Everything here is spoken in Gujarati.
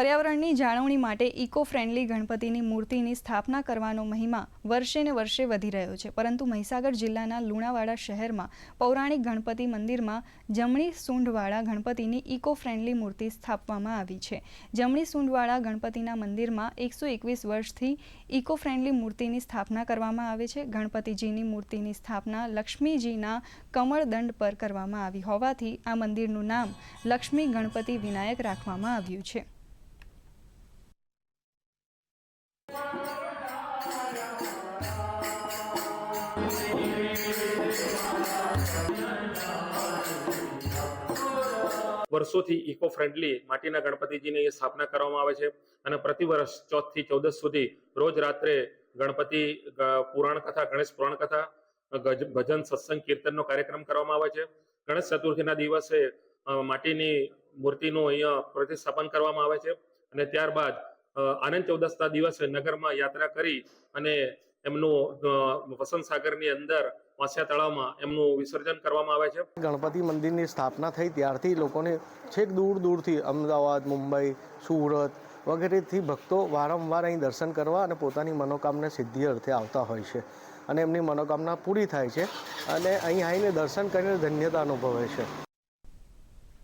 પર્યાવરણની જાળવણી માટે ઇકો ફ્રેન્ડલી ગણપતિની મૂર્તિની સ્થાપના કરવાનો મહિમા વર્ષે ને વર્ષે વધી રહ્યો છે. પરંતુ મહીસાગર જિલ્લાના લુણાવાડા શહેરમાં પૌરાણિક ગણપતિ મંદિરમાં જમણી સૂંઢવાળા ગણપતિની ઇકો ફ્રેન્ડલી મૂર્તિ સ્થાપવામાં આવી છે. જમણી સૂંઢવાળા ગણપતિના મંદિરમાં એકસો એકવીસ વર્ષથી ઇકો ફ્રેન્ડલી મૂર્તિની સ્થાપના કરવામાં આવે છે. ગણપતિજીની મૂર્તિની સ્થાપના લક્ષ્મીજીના કમળદંડ પર કરવામાં આવી હોવાથી આ મંદિરનું નામ લક્ષ્મી ગણપતિ વિનાયક રાખવામાં આવ્યું છે. વર્ષોથી ઇકો ફ્રેન્ડલી માટીના ગણપતિજીની સ્થાપના કરવામાં આવે છે અને પ્રતિ વર્ષ ચોથથી ચૌદસ સુધી રોજ રાત્રે ગણપતિ પુરાણ કથા, ગણેશ પુરાણ કથા ભજન, સત્સંગ, કીર્તનનો કાર્યક્રમ કરવામાં આવે છે. ગણેશ ચતુર્થીના દિવસે માટીની મૂર્તિનું અહીંયા પ્રતિસ્થાપન કરવામાં આવે છે અને ત્યારબાદ આનંદ ચૌદસના દિવસે નગરમાં યાત્રા કરી અને એમનું વસંત સાગરની અંદર વાંસિયા તળાવમાં એમનું વિસર્જન કરવામાં આવે છે. ગણપતિ મંદિરની સ્થાપના થઈ ત્યારથી લોકોને છેક દૂર દૂરથી અમદાવાદ, મુંબઈ, સુરત વગેરેથી ભક્તો વારંવાર અહીં દર્શન કરવા અને પોતાની મનોકામના સિદ્ધિ અર્થે આવતા હોય છે અને એમની મનોકામના પૂરી થાય છે અને અહીં આવીને દર્શન કરીને ધન્યતા અનુભવે છે.